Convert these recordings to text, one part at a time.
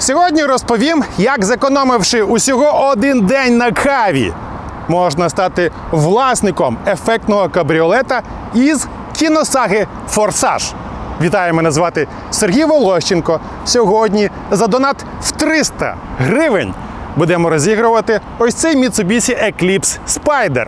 Сьогодні розповім, як зекономивши усього один день на каві, можна стати власником ефектного кабріолета із кіносаги Форсаж. Вітаю, мене звати Сергій Волощенко. Сьогодні за донат в 300 гривень будемо розігрувати ось цей Mitsubishi Eclipse Spider.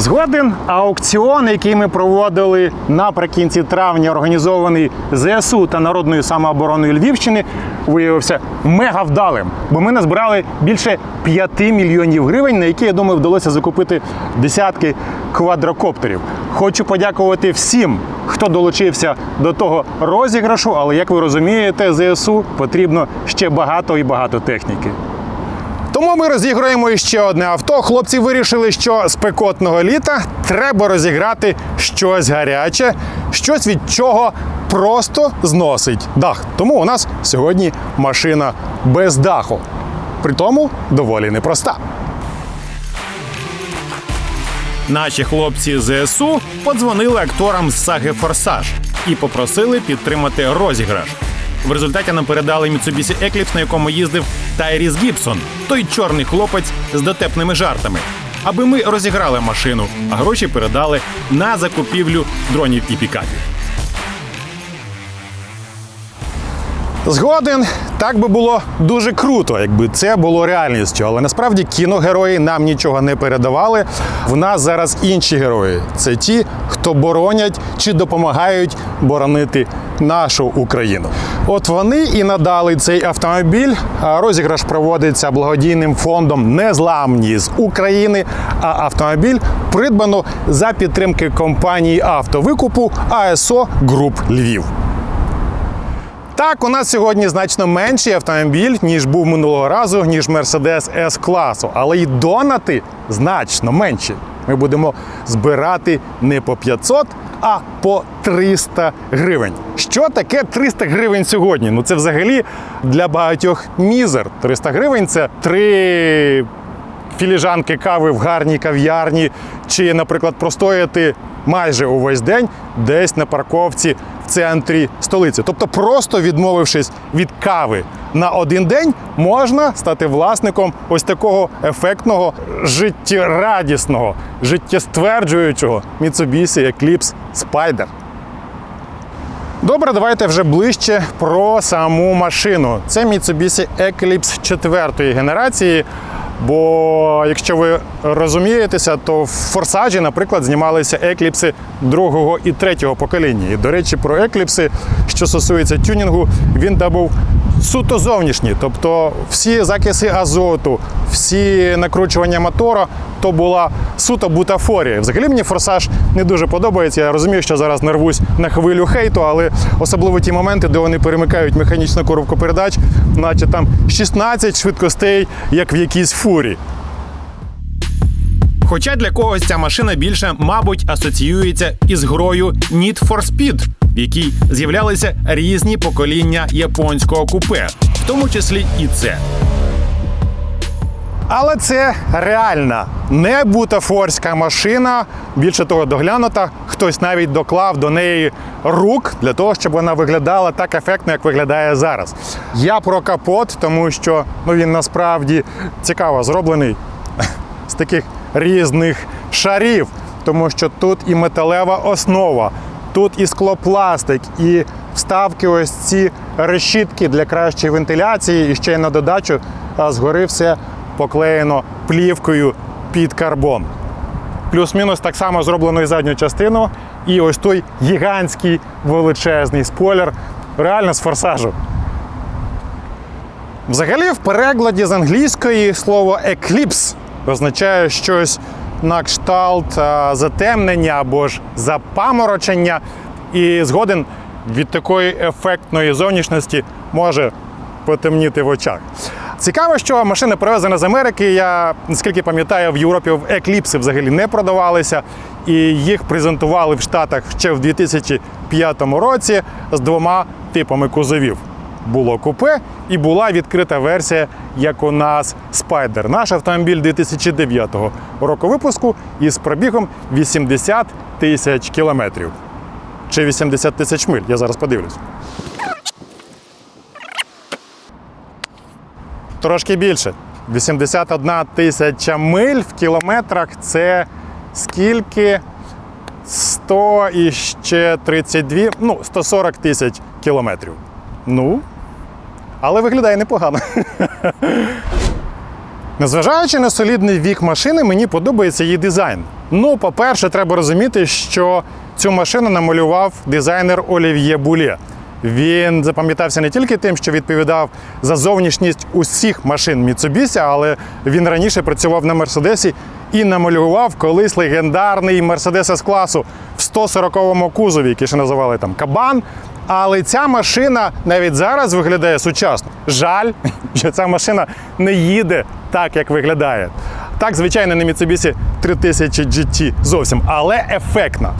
Згоден аукціон, який ми проводили наприкінці травня, організований ЗСУ та Народною самообороною Львівщини, виявився мега вдалим, бо ми назбирали більше 5 мільйонів гривень, на які, я думаю, вдалося закупити десятки квадрокоптерів. Хочу подякувати всім, хто долучився до того розіграшу, але як ви розумієте, ЗСУ потрібно ще багато і багато техніки. Тому ми розіграємо ще одне авто. Хлопці вирішили, що спекотного літа треба розіграти щось гаряче, щось від чого просто зносить дах. Тому у нас сьогодні машина без даху. Притому доволі непроста. Наші хлопці ЗСУ подзвонили акторам з саги Форсаж і попросили підтримати розіграш. В результаті нам передали Mitsubishi Eclipse, на якому їздив Тайріс Гібсон, той чорний хлопець з дотепними жартами. Аби ми розіграли машину, а гроші передали на закупівлю дронів і пікапів. Згоден, так би було дуже круто, якби це було реальністю. Але насправді кіногерої нам нічого не передавали. В нас зараз інші герої. Це ті, хто боронять чи допомагають боронити нашу Україну. От вони і надали цей автомобіль. Розіграш проводиться благодійним фондом Незламні з України. А автомобіль придбано за підтримки компанії автовикупу АСО Груп Львів. Так, у нас сьогодні значно менший автомобіль, ніж був минулого разу, ніж Mercedes s класу, але й донати значно менші. Ми будемо збирати не по 500, а по 300 гривень. Що таке 300 гривень сьогодні? Ну це взагалі для багатьох мізер. 300 гривень це три філіжанки кави в гарній кав'ярні, чи, наприклад, простояти майже увесь день десь на парковці центрі столиці. Тобто, просто відмовившись від кави на один день, можна стати власником ось такого ефектного, життєрадісного, життєстверджуючого Mitsubishi Eclipse Spider. Добре, давайте вже ближче про саму машину. Це Mitsubishi Eclipse 4 генерації. Бо якщо ви розумієтеся, то в форсажі, наприклад, знімалися екліпси другого і третього покоління. І, до речі, про екліпси, що стосується тюнінгу, він там був суто зовнішній. Тобто всі закиси азоту, всі накручування мотора, то була суто бутафорія. Взагалі мені форсаж не дуже подобається. Я розумію, що зараз нарвусь на хвилю хейту, але особливо ті моменти, де вони перемикають механічну коробку передач, наче там 16 швидкостей, як в якійсь фурі. Хоча для когось ця машина більше, мабуть, асоціюється із грою Need for Speed, в якій з'являлися різні покоління японського купе, в тому числі і це. Але це реальна, не бутафорська машина. Більше того, доглянута. Хтось навіть доклав до неї рук для того, щоб вона виглядала так ефектно, як виглядає зараз. Я про капот, тому що ну, він насправді цікаво зроблений з таких різних шарів, тому що тут і металева основа, тут і склопластик, і вставки ось ці решітки для кращої вентиляції, і ще й на додачу згори все поклеєно плівкою під карбон. Плюс-мінус так само зроблено і задню частину, і ось той гігантський величезний спойлер, реально з форсажу. Взагалі, в перекладі з англійської слово екліпс означає щось на кшталт затемнення або ж запаморочення. І згоден від такої ефектної зовнішності може потемніти в очах. Цікаво, що машина привезена з Америки. Я наскільки пам'ятаю, в Європі в екліпси взагалі не продавалися, і їх презентували в Штатах ще в 2005 році з двома типами кузовів. Було купе і була відкрита версія, як у нас Spider. Наш автомобіль 2009 року випуску із пробігом 80 тисяч кілометрів. Чи 80 тисяч миль, я зараз подивлюсь. Трошки більше. 81 тисяча миль в кілометрах це скільки? 100 і ще 32, ну, 140 тисяч кілометрів. Ну, але виглядає непогано. Незважаючи на солідний вік машини, мені подобається її дизайн. Ну, по-перше, треба розуміти, що цю машину намалював дизайнер Олів'є Булє. Він запам'ятався не тільки тим, що відповідав за зовнішність усіх машин Mitsubishi, але він раніше працював на Мерседесі і намалював колись легендарний Мерседес с класу в 140-му кузові, який ще називали там Кабан. Але ця машина навіть зараз виглядає сучасно. Жаль, що ця машина не їде так, як виглядає. Так, звичайно, не Mitsubishi 3000 GT зовсім, але ефектна.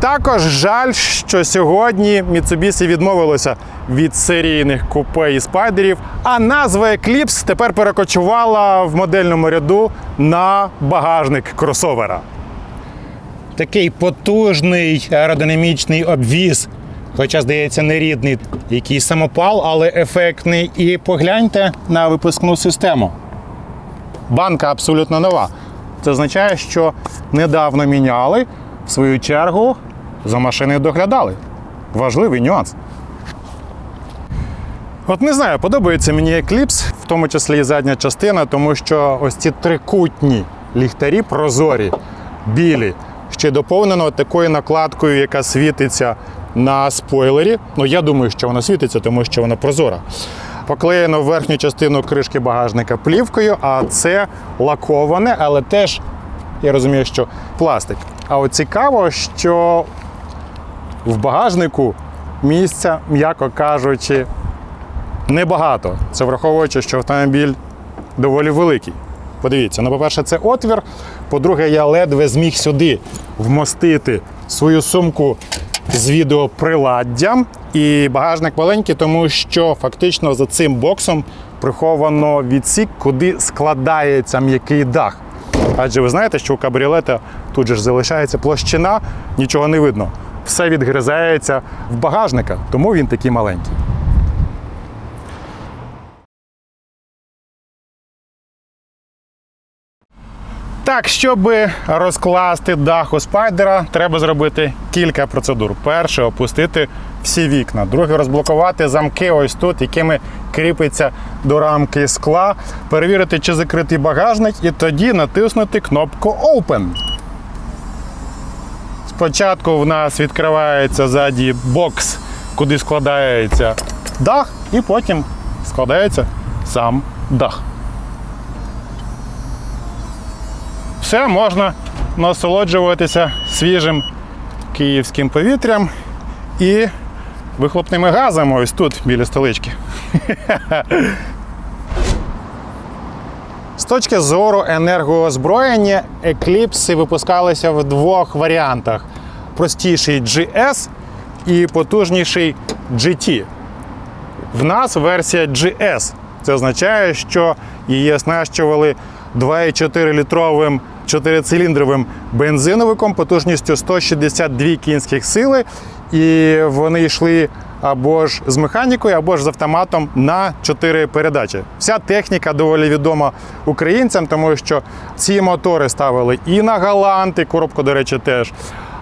Також жаль, що сьогодні Mitsubishi відмовилося від серійних купе і спайдерів, а назва Eclipse тепер перекочувала в модельному ряду на багажник кросовера. Такий потужний аеродинамічний обвіз, хоча, здається, не рідний, який самопал, але ефектний. І погляньте на випускну систему. Банка абсолютно нова. Це означає, що недавно міняли, в свою чергу за машиною доглядали. Важливий нюанс. От не знаю, подобається мені Eclipse, в тому числі і задня частина, тому що ось ці трикутні ліхтарі прозорі, білі, ще доповнено такою накладкою, яка світиться на спойлері. Ну, я думаю, що вона світиться, тому що вона прозора. Поклеєно верхню частину кришки багажника плівкою, а це лаковане, але теж я розумію, що пластик. А от цікаво, що в багажнику місця, м'яко кажучи, небагато. Це враховуючи, що автомобіль доволі великий. Подивіться, ну, по-перше, це отвір. По-друге, я ледве зміг сюди вмостити свою сумку з відеоприладдям. І багажник маленький, тому що фактично за цим боксом приховано відсік, куди складається м'який дах. Адже ви знаєте, що у кабріолета тут же ж залишається площина, нічого не видно. Все відгризається в багажника, тому він такий маленький. Так, щоб розкласти дах у спайдера, треба зробити кілька процедур. Перше опустити всі вікна. Друге розблокувати замки ось тут, якими кріпиться до рамки скла, перевірити, чи закритий багажник, і тоді натиснути кнопку Open. Спочатку в нас відкривається ззаді бокс, куди складається дах, і потім складається сам дах. Все можна насолоджуватися свіжим київським повітрям і вихлопними газами ось тут біля столички. З точки зору енергоозброєння, екліпси випускалися в двох варіантах: простіший GS і потужніший GT. В нас версія GS. Це означає, що її оснащували 2,4 літровим чотирициліндровим бензиновиком потужністю 162 кінських сили, і вони йшли або ж з механікою, або ж з автоматом на 4 передачі. Вся техніка доволі відома українцям, тому що ці мотори ставили і на Галанти, коробку, до речі, теж.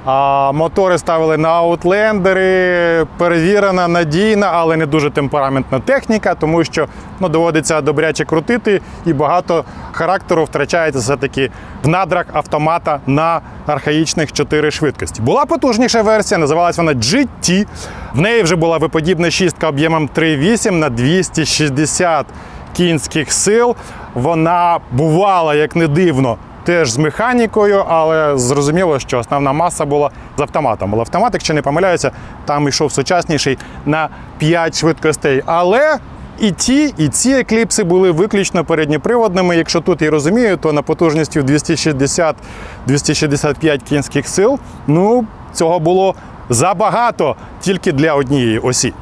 А мотори ставили на аутлендери, перевірена, надійна, але не дуже темпераментна техніка, тому що ну, доводиться добряче крутити, і багато характеру втрачається все-таки в надрах автомата на архаїчних 4 швидкості. Була потужніша версія, називалась вона GT. В неї вже була виподібна шістка об'ємом 3,8 на 260 кінських сил. Вона бувала, як не дивно, теж з механікою, але зрозуміло, що основна маса була з автоматом. Але автомат, якщо не помиляюся, там йшов сучасніший на 5 швидкостей. Але І ті, і ці екліпси були виключно передньоприводними. Якщо тут я розумію, то на потужності в 260-265 кінських сил, ну, цього було забагато тільки для однієї осі.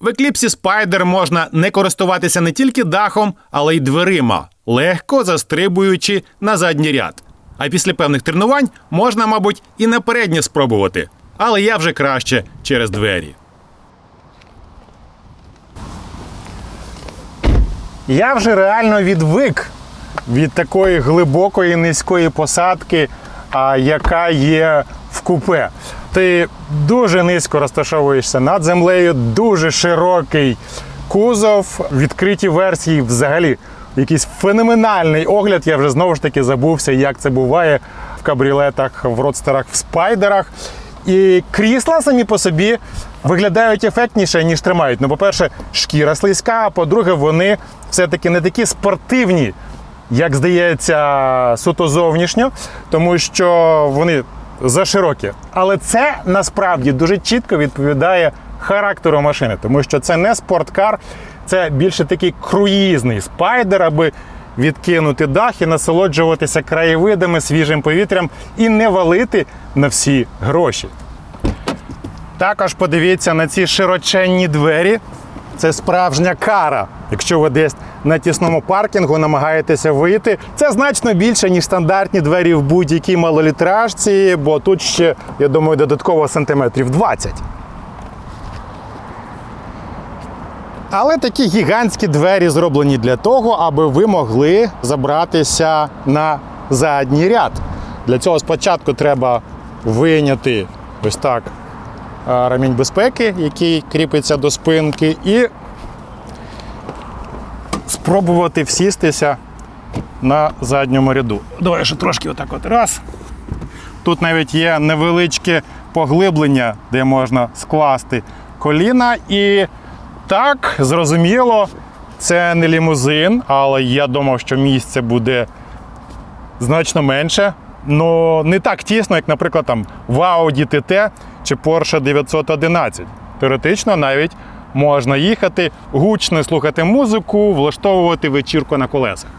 В екліпсі Spider можна не користуватися не тільки дахом, але й дверима, легко застрибуючи на задній ряд. А після певних тренувань можна, мабуть, і на переднє спробувати. Але я вже краще через двері. Я вже реально відвик від такої глибокої низької посадки, яка є в купе. Ти дуже низько розташовуєшся над землею, дуже широкий кузов, відкриті версії взагалі. Якийсь феноменальний огляд. Я вже знову ж таки забувся, як це буває в кабріолетах, в родстерах, в спайдерах. І крісла самі по собі виглядають ефектніше, ніж тримають. Ну, по-перше, шкіра слизька, а по-друге, вони все-таки не такі спортивні, як здається, суто зовнішньо, тому що вони заширокі. Але це насправді дуже чітко відповідає характеру машини, тому що це не спорткар, це більше такий круїзний спайдер, аби відкинути дах і насолоджуватися краєвидами, свіжим повітрям і не валити на всі гроші. Також подивіться на ці широченні двері. Це справжня кара. Якщо ви десь на тісному паркінгу намагаєтеся вийти, це значно більше, ніж стандартні двері в будь-якій малолітражці, бо тут ще, я думаю, додатково сантиметрів 20. Але такі гігантські двері зроблені для того, аби ви могли забратися на задній ряд. Для цього спочатку треба вийняти ось так а, ремінь безпеки, який кріпиться до спинки, і спробувати всістися на задньому ряду. Давай ще трошки отак от раз. Тут навіть є невеличке поглиблення, де можна скласти коліна. І так, зрозуміло, це не лімузин, але я думав, що місце буде значно менше. Ну, не так тісно, як, наприклад, там в Audi TT чи Porsche 911. Теоретично навіть можна їхати, гучно слухати музику, влаштовувати вечірку на колесах.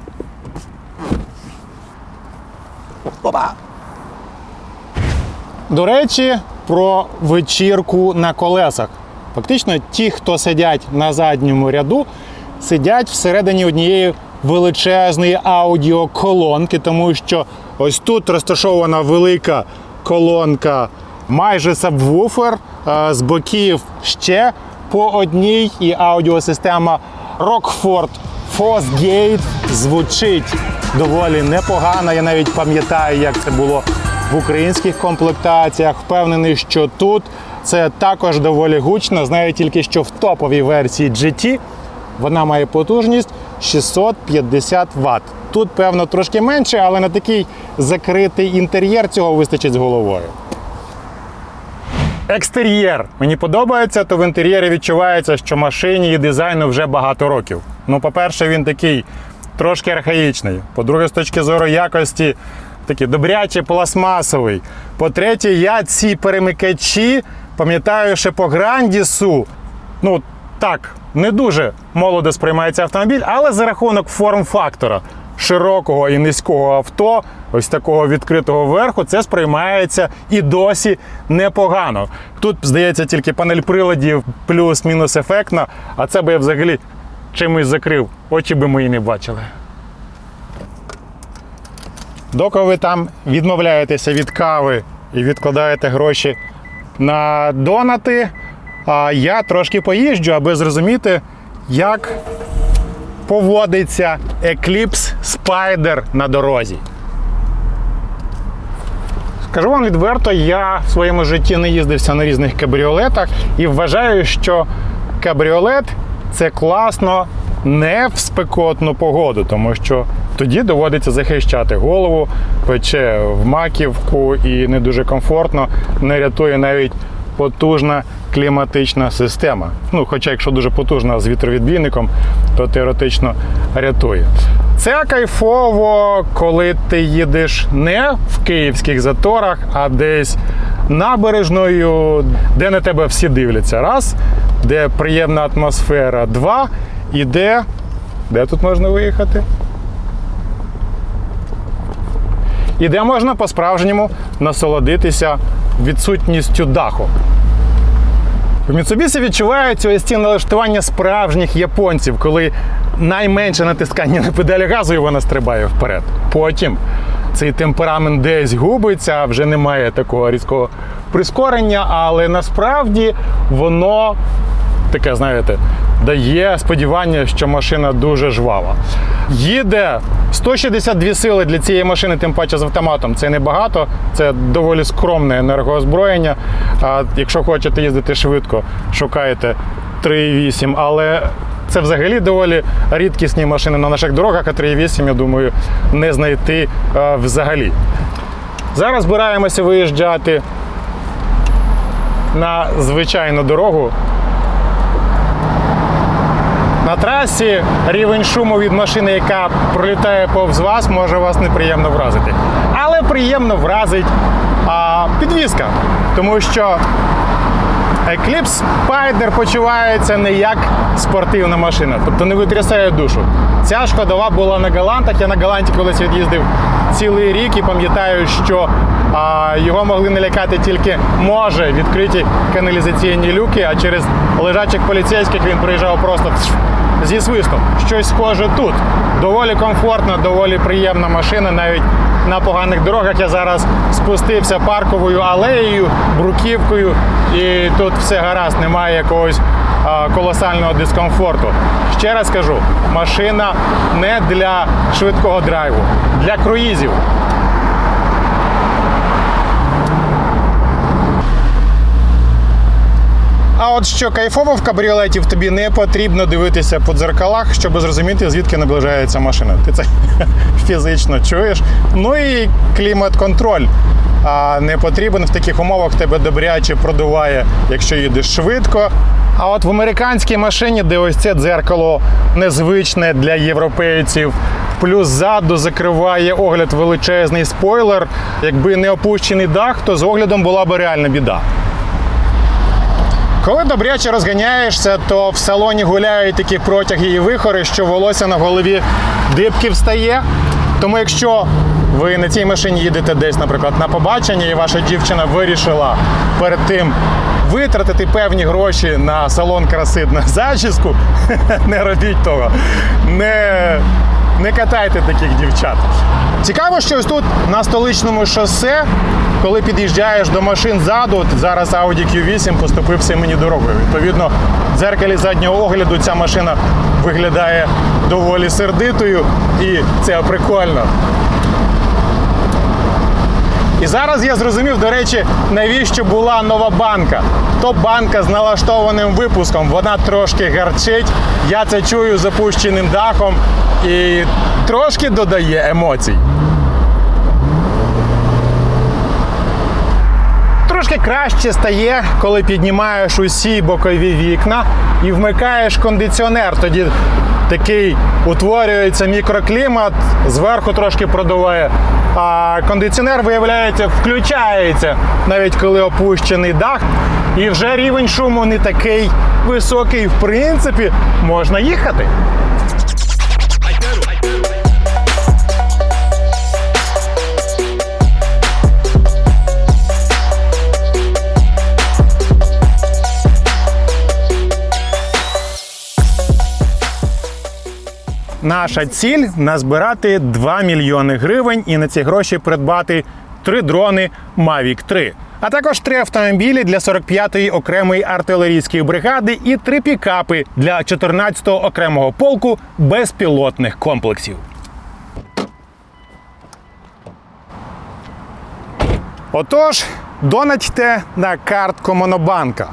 Опа! До речі, про вечірку на колесах. Фактично, ті, хто сидять на задньому ряду, сидять всередині однієї величезної аудіоколонки, тому що ось тут розташована велика колонка, майже сабвуфер, з боків ще по одній, і аудіосистема Rockford Fosgate звучить доволі непогано. Я навіть пам'ятаю, як це було в українських комплектаціях. Впевнений, що тут це також доволі гучно. Знаю тільки, що в топовій версії GT вона має потужність 650 Вт. Тут, певно, трошки менше, але на такий закритий інтер'єр цього вистачить з головою. Екстер'єр мені подобається, то в інтер'єрі відчувається, що машині і дизайну вже багато років. Ну, по-перше, він такий трошки архаїчний. По-друге, з точки зору якості, такий добрячий пластмасовий. По-третє, я ці перемикачі пам'ятаю ще по Грандісу. Ну, так, не дуже молодо сприймається автомобіль, але за рахунок форм-фактора широкого і низького авто, ось такого відкритого верху, це сприймається і досі непогано. Тут, здається, тільки панель приладів плюс-мінус ефектна, а це би я взагалі чимось закрив, очі би мої не бачили. Доки ви там відмовляєтеся від кави і відкладаєте гроші на донати, а я трошки поїжджу, аби зрозуміти, як поводиться Eclipse Spider на дорозі. Скажу вам відверто, я в своєму житті не їздився на різних кабріолетах і вважаю, що кабріолет це класно не в спекотну погоду, тому що тоді доводиться захищати голову, пече в маківку і не дуже комфортно, не рятує навіть потужна кліматична система. Ну, хоча, якщо дуже потужна з вітровідбійником, то теоретично рятує. Це кайфово, коли ти їдеш не в київських заторах, а десь набережною, де на тебе всі дивляться. Раз. де приємна атмосфера. Два, і де. Де тут можна виїхати? І де можна по-справжньому насолодитися відсутністю даху. В Mitsubishi відчуваються ось ці налаштування справжніх японців, коли найменше натискання на педалі газу і вона стрибає вперед. Потім цей темперамент десь губиться, вже немає такого різкого прискорення, але насправді воно таке, знаєте, дає сподівання, що машина дуже жвава. Їде 162 сили для цієї машини, тим паче з автоматом. Це небагато, це доволі скромне енергоозброєння. А якщо хочете їздити швидко, шукайте 3,8. Але це взагалі доволі рідкісні машини на наших дорогах, а 3,8, я думаю, не знайти е, взагалі. Зараз збираємося виїжджати на звичайну дорогу. На трасі рівень шуму від машини, яка пролітає повз вас, може вас неприємно вразити. Але приємно вразить а, підвізка, тому що Eclipse Spider почувається не як спортивна машина, тобто не витрясає душу. Ця ж ходова була на Галантах. Я на Галанті колись від'їздив цілий рік і пам'ятаю, що а, його могли налякати тільки може відкриті каналізаційні люки, а через лежачих поліцейських він приїжджав просто зі свистом. Щось схоже тут. Доволі комфортна, доволі приємна машина, навіть на поганих дорогах. Я зараз спустився парковою алеєю, бруківкою, і тут все гаразд, немає якогось колосального дискомфорту. Ще раз кажу, машина не для швидкого драйву, для круїзів. А от що кайфово в кабріолеті, тобі не потрібно дивитися по дзеркалах, щоб зрозуміти, звідки наближається машина. Ти це фізично чуєш. Ну і клімат-контроль. А не потрібен в таких умовах тебе добряче продуває, якщо їдеш швидко. А от в американській машині, де ось це дзеркало незвичне для європейців, плюс ззаду закриває огляд величезний спойлер. Якби не опущений дах, то з оглядом була б реальна біда. Коли добряче розганяєшся, то в салоні гуляють такі протяги і вихори, що волосся на голові дибки встає. Тому якщо ви на цій машині їдете десь, наприклад, на побачення, і ваша дівчина вирішила перед тим витратити певні гроші на салон краси на зачіску, не робіть того. Не, не катайте таких дівчат. Цікаво, що ось тут на столичному шосе, коли під'їжджаєш до машин ззаду, зараз Audi Q8 поступився мені дорогою. Відповідно, в дзеркалі заднього огляду ця машина виглядає доволі сердитою, і це прикольно. І зараз я зрозумів, до речі, навіщо була нова банка. То банка з налаштованим випуском, вона трошки гарчить. Я це чую запущеним дахом і трошки додає емоцій. Трошки краще стає, коли піднімаєш усі бокові вікна і вмикаєш кондиціонер. Тоді такий утворюється мікроклімат, зверху трошки продуває. А кондиціонер, виявляється, включається навіть коли опущений дах. І вже рівень шуму не такий високий. В принципі, можна їхати. Наша ціль назбирати 2 мільйони гривень і на ці гроші придбати три дрони Mavic 3. А також три автомобілі для 45-ї окремої артилерійської бригади і три пікапи для 14-го окремого полку безпілотних комплексів. Отож, донатьте на картку Монобанка.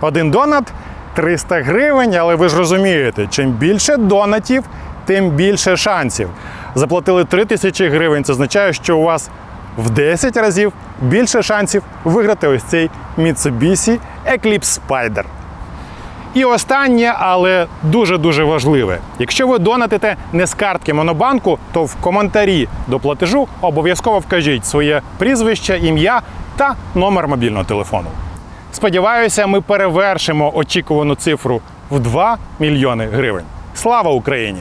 Один донат 300 гривень, але ви ж розумієте, чим більше донатів, тим більше шансів. Заплатили 3 тисячі гривень, це означає, що у вас в 10 разів більше шансів виграти ось цей Mitsubishi Eclipse Spider. І останнє, але дуже-дуже важливе. Якщо ви донатите не з картки Монобанку, то в коментарі до платежу обов'язково вкажіть своє прізвище, ім'я та номер мобільного телефону. Сподіваюся, ми перевершимо очікувану цифру в 2 мільйони гривень. Слава Україні!